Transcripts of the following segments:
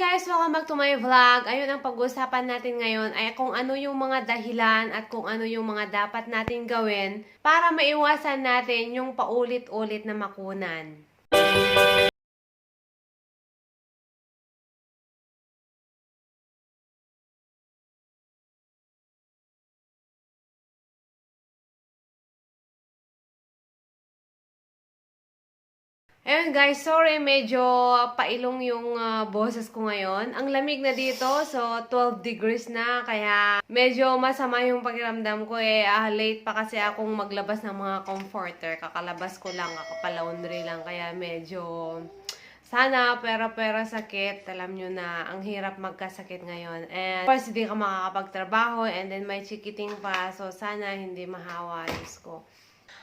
guys! Welcome back to my vlog. Ayun ang pag-uusapan natin ngayon ay kung ano yung mga dahilan at kung ano yung mga dapat natin gawin para maiwasan natin yung paulit-ulit na makunan. Ayun guys, sorry medyo pailong yung ah, boses ko ngayon. Ang lamig na dito, so 12 degrees na, kaya medyo masama yung pakiramdam ko eh. Ah, late pa kasi akong maglabas ng mga comforter. Kakalabas ko lang, kakapalaundry lang, kaya medyo sana pero sakit. Alam nyo na, ang hirap magkasakit ngayon. And of course, hindi ka makakapagtrabaho and then may chikiting pa. So sana hindi mahawa, Diyos ko.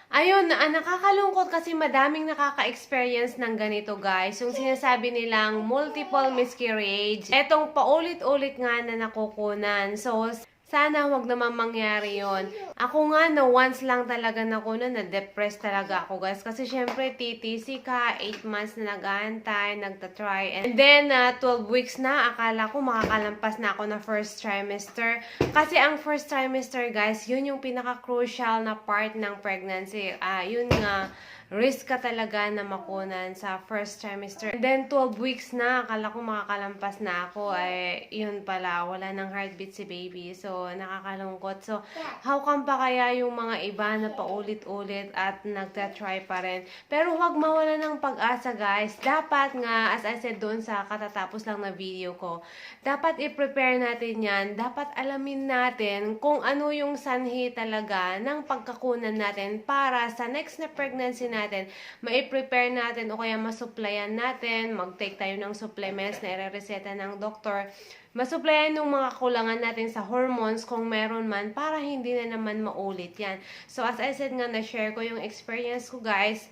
Ayun, ah, nakakalungkot kasi madaming nakaka-experience ng ganito guys. Yung sinasabi nilang multiple miscarriage. Etong paulit-ulit nga na nakukunan. So, sana wag naman mangyari yon. Ako nga na once lang talaga nakunan, na-depress talaga ako guys. Kasi syempre, TTC ka, 8 months na nag-aantay, nagtatry. And then, ah, 12 weeks na, akala ko makakalampas na ako na first trimester. Kasi ang first trimester guys, yun yung pinaka-crucial na part ng pregnancy. Ah, yun nga, risk ka talaga na makunan sa first trimester. And then, 12 weeks na, akala ko makakalampas na ako, ay, yun pala, wala nang heartbeat si baby. So, nakakalungkot. So, how come pa kaya yung mga iba na paulit-ulit at nagta-try pa rin? Pero huwag mawala ng pag-asa, guys. Dapat nga, as I said doon sa katatapos lang na video ko, dapat i-prepare natin yan. Dapat alamin natin kung ano yung sanhi talaga ng pagkakunan natin para sa next na pregnancy natin, mai-prepare natin o kaya masuplayan natin, mag-take tayo ng supplements na ire-reseta ng doktor, masuplayan yung mga kulangan natin sa hormones kung meron man para hindi na naman maulit yan. So as I said nga, na-share ko yung experience ko guys,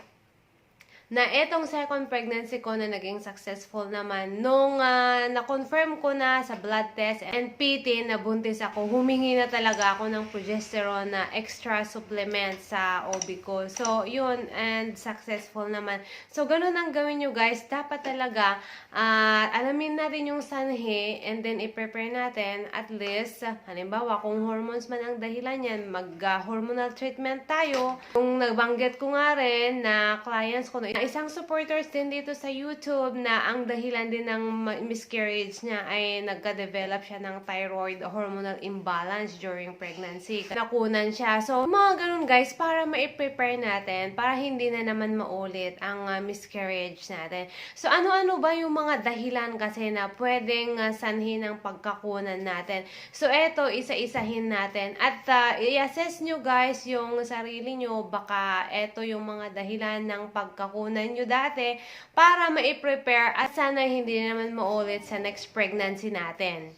na etong second pregnancy ko na naging successful naman nung ah, na-confirm ko na sa blood test and PT na buntis ako, humingi na talaga ako ng progesterone na extra supplement sa OB ko. So, yun, and successful naman. So, ganun ang gawin nyo guys. Dapat talaga, ah, alamin natin yung sanhi and then i-prepare natin at least, halimbawa, kung hormones man ang dahilan yan, mag-hormonal treatment tayo. Kung nagbanggit ko nga rin na clients ko, na isang supporters din dito sa YouTube na ang dahilan din ng miscarriage niya ay nagka-develop siya ng thyroid hormonal imbalance during pregnancy. Nakunan siya. So, mga ganun guys, para ma-prepare natin, para hindi na naman maulit ang ah, miscarriage natin. So, ano-ano ba yung mga dahilan kasi na pwedeng ah, sanhi ng pagkakunan natin? So, eto, isa-isahin natin. At ah, i-assess nyo guys yung sarili nyo, baka eto yung mga dahilan ng pagkakunan nyo dati para ma-prepare at sana hindi naman maulit sa next pregnancy natin.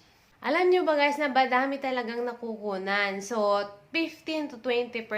Alam nyo ba guys na badami talagang nakukunan. So, 15 to 20%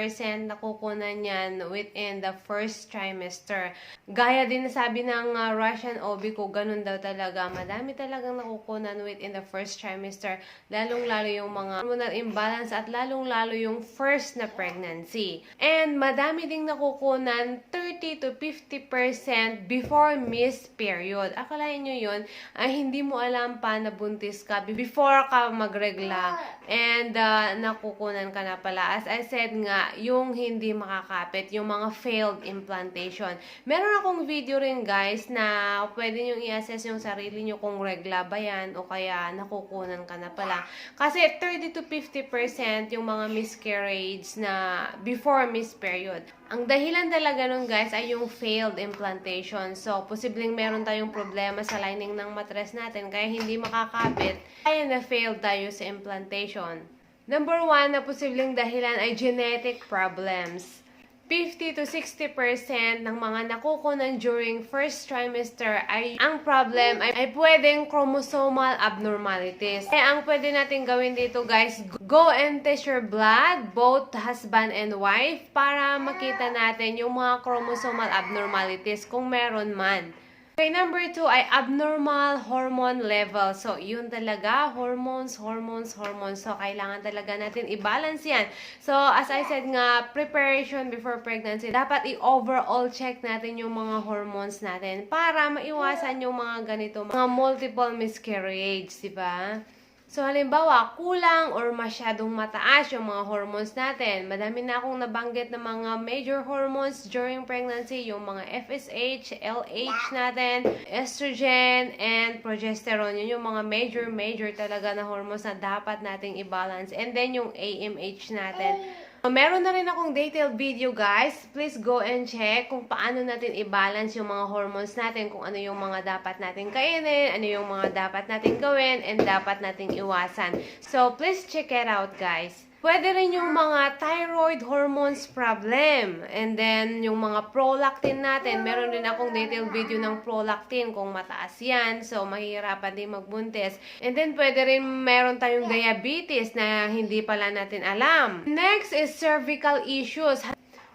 nakukunan yan within the first trimester. Gaya din sabi ng uh, Russian OB ko, ganun daw talaga. Madami talagang nakukunan within the first trimester. Lalong-lalo yung mga hormonal imbalance at lalong-lalo yung first na pregnancy. And madami ding nakukunan 30 to 50% before miss period. Akalain nyo yun, ay hindi mo alam pa na buntis ka before ka magregla and uh, nakukunan ka na pala. As I said nga, yung hindi makakapit, yung mga failed implantation. Meron akong video rin guys na pwede nyo i-assess yung sarili nyo kung regla ba yan o kaya nakukunan ka na pala. Kasi 30 to 50% yung mga miscarriage na before miss period. Ang dahilan talaga nun guys ay yung failed implantation. So, posibleng meron tayong problema sa lining ng matres natin kaya hindi makakapit. Kaya na failed tayo sa implantation. Number one na posibleng dahilan ay genetic problems. 50 to 60% ng mga nakukunan during first trimester ay ang problem ay, ay pwedeng chromosomal abnormalities. Kaya ang pwede natin gawin dito guys, go and test your blood, both husband and wife, para makita natin yung mga chromosomal abnormalities kung meron man. Okay, number two ay abnormal hormone level. So, yun talaga, hormones, hormones, hormones. So, kailangan talaga natin i-balance yan. So, as I said nga, preparation before pregnancy, dapat i-overall check natin yung mga hormones natin para maiwasan yung mga ganito, mga multiple miscarriage, di ba? So, halimbawa, kulang or masyadong mataas yung mga hormones natin. Madami na akong nabanggit na mga major hormones during pregnancy, yung mga FSH, LH natin, estrogen, and progesterone. Yun yung mga major, major talaga na hormones na dapat nating i-balance. And then, yung AMH natin. Meron na rin akong detailed video guys. Please go and check kung paano natin i-balance yung mga hormones natin, kung ano yung mga dapat natin kainin, ano yung mga dapat natin gawin, and dapat nating iwasan. So, please check it out guys. Pwede rin yung mga thyroid hormones problem. And then, yung mga prolactin natin. Meron rin akong detailed video ng prolactin kung mataas yan. So, mahihirapan din magbuntis. And then, pwede rin meron tayong diabetes na hindi pala natin alam. Next is cervical issues.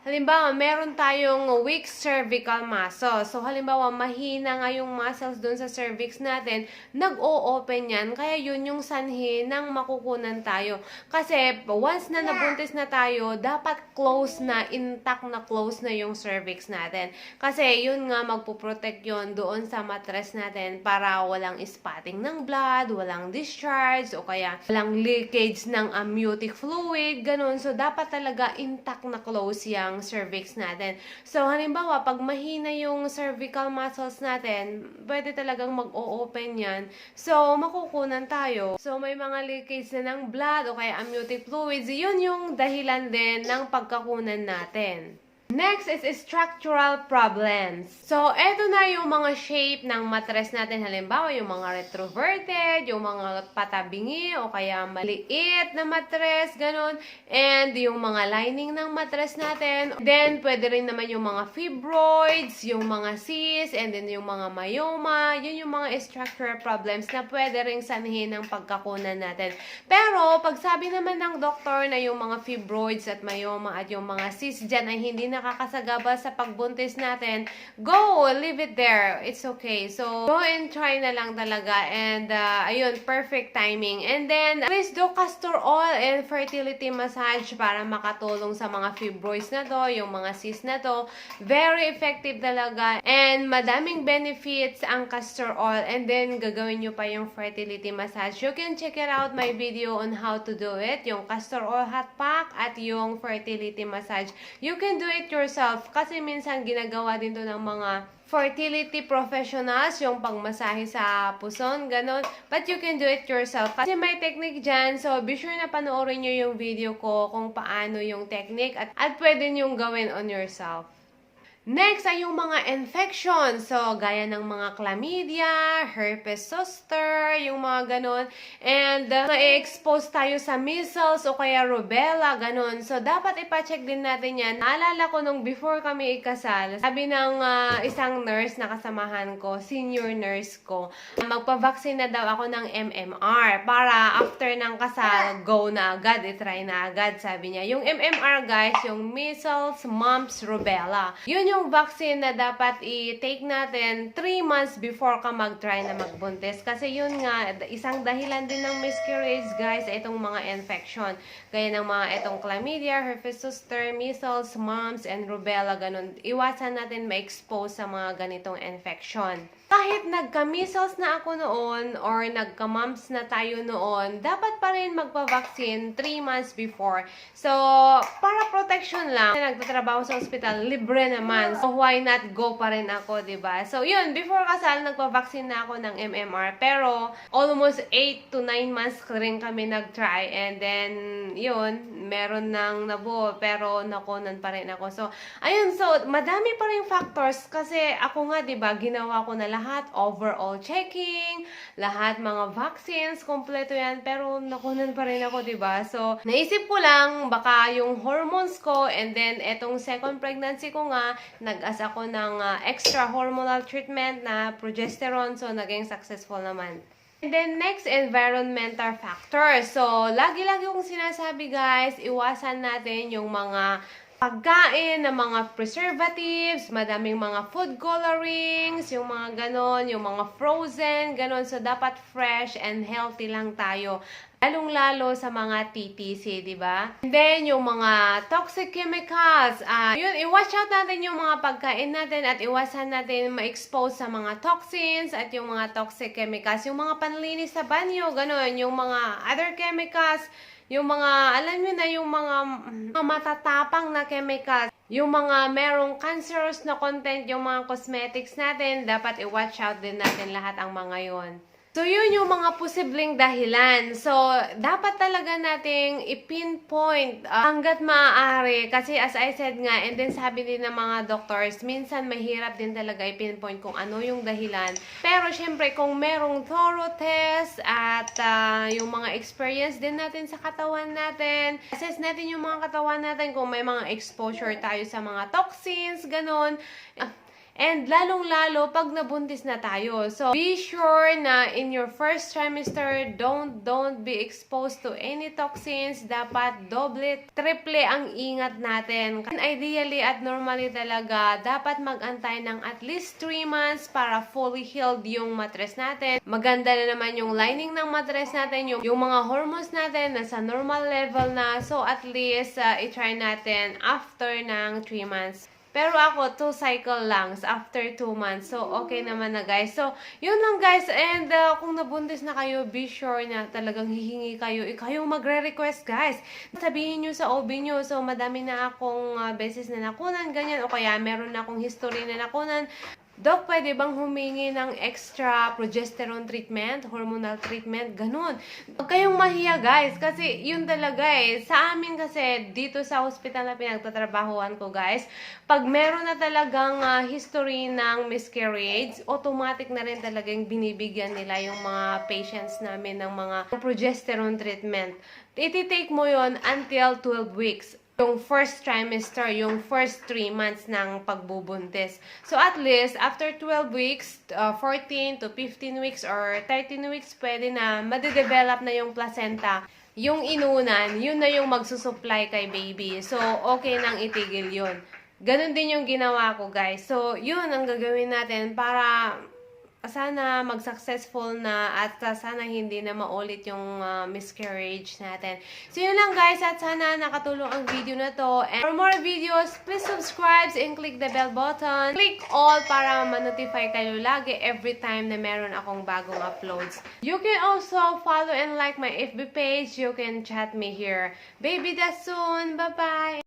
Halimbawa, meron tayong weak cervical muscle. So, halimbawa, mahina nga yung muscles dun sa cervix natin, nag-o-open yan. Kaya yun yung sanhi ng makukunan tayo. Kasi, once na nabuntis na tayo, dapat close na, intact na close na yung cervix natin. Kasi, yun nga, magpuprotect yun doon sa mattress natin para walang spotting ng blood, walang discharge, o kaya walang leakage ng amniotic fluid, ganun. So, dapat talaga intact na close yung cervix natin. So, halimbawa, pag mahina yung cervical muscles natin, pwede talagang mag-o-open yan. So, makukunan tayo. So, may mga leakage na ng blood o kaya amniotic fluids. Yun yung dahilan din ng pagkakunan natin. Next is structural problems. So, eto na yung mga shape ng mattress natin. Halimbawa, yung mga retroverted, yung mga patabingi, o kaya maliit na mattress, ganun. And yung mga lining ng mattress natin. Then, pwede rin naman yung mga fibroids, yung mga cysts, and then yung mga myoma. Yun yung mga structural problems na pwede rin sanhin ng pagkakunan natin. Pero, pag sabi naman ng doktor na yung mga fibroids at myoma at yung mga cysts dyan ay hindi nakakasagabal sa pagbuntis natin, go! Leave it there. It's okay. So, go and try na lang talaga. And, uh, ayun, perfect timing. And then, please do castor oil and fertility massage para makatulong sa mga fibroids na to, yung mga cysts na to. Very effective talaga. And, madaming benefits ang castor oil. And then, gagawin nyo pa yung fertility massage. You can check it out my video on how to do it. Yung castor oil hot pack at yung fertility massage. You can do it yourself kasi minsan ginagawa din to ng mga fertility professionals, yung pangmasahe sa puson, ganon. But you can do it yourself. Kasi may technique dyan, so be sure na panoorin nyo yung video ko kung paano yung technique at, at pwede nyo gawin on yourself. Next ay yung mga infection. So, gaya ng mga chlamydia, herpes zoster, yung mga ganon. And, uh, na-expose tayo sa measles o kaya rubella, ganon. So, dapat ipacheck din natin yan. Naalala ko nung before kami ikasal, sabi ng uh, isang nurse na kasamahan ko, senior nurse ko, magpa-vaccine na daw ako ng MMR para after ng kasal, go na agad, itry na agad, sabi niya. Yung MMR, guys, yung measles, mumps, rubella. Yun yung vaccine na dapat i-take natin 3 months before ka mag-try na magbuntis. Kasi yun nga, isang dahilan din ng miscarriage, guys, itong mga infection. Gaya ng mga itong chlamydia, herpes zoster, measles, mumps, and rubella, ganun. Iwasan natin ma-expose sa mga ganitong infection. Kahit nagka-measles na ako noon or nagka-mumps na tayo noon, dapat pa rin magpa-vaccine 3 months before. So, para protection lang, nagtatrabaho sa ospital, libre naman. So, why not go pa rin ako, ba So, yun, before kasal, nagpa-vaccine na ako ng MMR. Pero, almost 8 to 9 months rin kami nag-try. And then, yun, meron nang nabuo, pero nakunan pa rin ako. So, ayun, so, madami pa rin factors kasi ako nga, ba ginawa ko na lahat, overall checking, lahat mga vaccines, kompleto yan, pero nakunan pa rin ako, ba So, naisip ko lang, baka yung hormones ko, and then, etong second pregnancy ko nga, nag-as ako ng uh, extra hormonal treatment na progesterone, so, naging successful naman. And then, next, environmental factors. So, lagi-lagi kong sinasabi, guys, iwasan natin yung mga pagkain, ng mga preservatives, madaming mga food colorings, yung mga ganon, yung mga frozen, ganon. So, dapat fresh and healthy lang tayo. Lalong-lalo sa mga TTC, di ba? And then, yung mga toxic chemicals, ah yun, i-watch out natin yung mga pagkain natin at iwasan natin ma-expose sa mga toxins at yung mga toxic chemicals. Yung mga panlinis sa banyo, ganon, yung mga other chemicals, yung mga, alam nyo na, yung mga, mga matatapang na chemicals, yung mga merong cancerous na content, yung mga cosmetics natin, dapat i-watch out din natin lahat ang mga yon. So, yun yung mga posibleng dahilan. So, dapat talaga nating i-pinpoint uh, hanggat maaari. Kasi as I said nga, and then sabi din ng mga doctors, minsan mahirap din talaga i-pinpoint kung ano yung dahilan. Pero, syempre, kung merong thorough test at uh, yung mga experience din natin sa katawan natin, assess natin yung mga katawan natin kung may mga exposure tayo sa mga toxins, ganon. Ah, And lalong-lalo pag nabuntis na tayo. So, be sure na in your first trimester, don't don't be exposed to any toxins. Dapat doble, triple ang ingat natin. And ideally at normally talaga, dapat mag-antay ng at least 3 months para fully healed yung mattress natin. Maganda na naman yung lining ng mattress natin, yung, yung mga hormones natin nasa normal level na. So, at least, uh, i-try natin after ng 3 months. Pero ako, two cycle lang after two months. So, okay naman na guys. So, yun lang guys. And uh, kung nabuntis na kayo, be sure na talagang hihingi kayo. Yung magre-request guys. Sabihin nyo sa OB nyo. So, madami na akong uh, beses na nakunan, ganyan. O kaya meron na akong history na nakunan. Dok, pwede bang humingi ng extra progesterone treatment, hormonal treatment, ganun. Huwag kayong mahiya, guys, kasi yun talaga eh. Sa amin kasi, dito sa hospital na pinagtatrabahuan ko, guys, pag meron na talagang ah, history ng miscarriage, automatic na rin talagang binibigyan nila yung mga patients namin ng mga progesterone treatment. Iti-take mo yon until 12 weeks yung first trimester, yung first 3 months ng pagbubuntis. So at least, after 12 weeks, uh, 14 to 15 weeks or 13 weeks, pwede na madedevelop na yung placenta. Yung inunan, yun na yung magsusupply kay baby. So, okay nang itigil yun. Ganon din yung ginawa ko, guys. So, yun ang gagawin natin para sana mag-successful na at uh, sana hindi na maulit yung uh, miscarriage natin. So, yun lang guys at sana nakatulong ang video na to. And for more videos, please subscribe and click the bell button. Click all para ma-notify kayo lagi every time na meron akong bagong uploads. You can also follow and like my FB page. You can chat me here. Baby, that's soon. Bye-bye!